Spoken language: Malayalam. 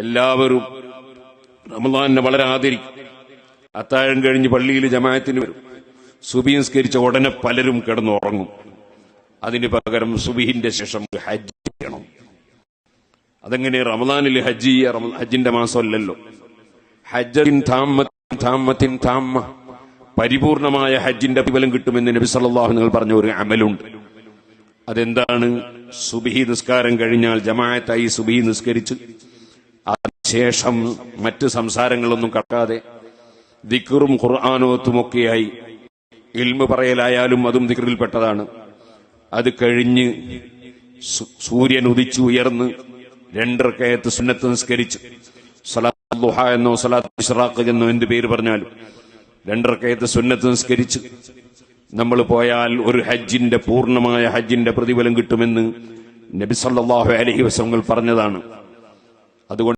എല്ലാവരും റമദാനെ വളരെ ആദരിക്കും. അത്താഴം കഴിഞ്ഞ് പള്ളിയിൽ ജമായത്തിന് വരും. സുബി നിസ്കരിച്ച ഉടനെ പലരും കിടന്നുറങ്ങും അതിന് പകരം സുബിഹിന്റെ ശേഷം ഹജ്ജ് ചെയ്യണം. അതെങ്ങനെ? റമദാനിൽ ഹജ്ജ് ഹജ്ജിന്റെ മാസമല്ലല്ലോ. ഹജ്ജിൻ താമത്തിൻ താമ പരിപൂർണമായ ഹജ്ജിന്റെ പ്രതിഫലം കിട്ടുമെന്ന് നബി സല്ലല്ലാഹു നിങ്ങൾ പറഞ്ഞ ഒരു അമലുണ്ട്. അതെന്താണ്? സുബിഹി നിസ്കാരം കഴിഞ്ഞാൽ ജമാഅത്തായി സുബിഹി നിസ്കരിച്ച് അതിനുശേഷം മറ്റ് സംസാരങ്ങളൊന്നും കടക്കാതെ ദിക്റും ഖുർആാനോത്തുമൊക്കെയായി ഇൽമ പറയലായാലും അതും ദിക്റിൽപ്പെട്ടതാണ്. അത് കഴിഞ്ഞ് സൂര്യൻ ഉദിച്ചു ഉയർന്ന് രണ്ടരക്കയത്ത് സുന്നത്ത് നിസ്കരിച്ചു. സലാത്ത് ദുഹ എന്നോ സലാത്ത് ഇഷ്റാഖ് എന്നോ എന്ത് പേര് പറഞ്ഞാലും രണ്ടരക്കയത്ത് സുന്നത്ത് നിസ്കരിച്ച് നമ്മൾ പോയാൽ ഒരു ഹജ്ജിന്റെ പൂർണമായ ഹജ്ജിന്റെ പ്രതിഫലം കിട്ടുമെന്ന് നബി സല്ലല്ലാഹു അലൈഹി വസല്ലം പറഞ്ഞതാണ്. അതുകൊണ്ട്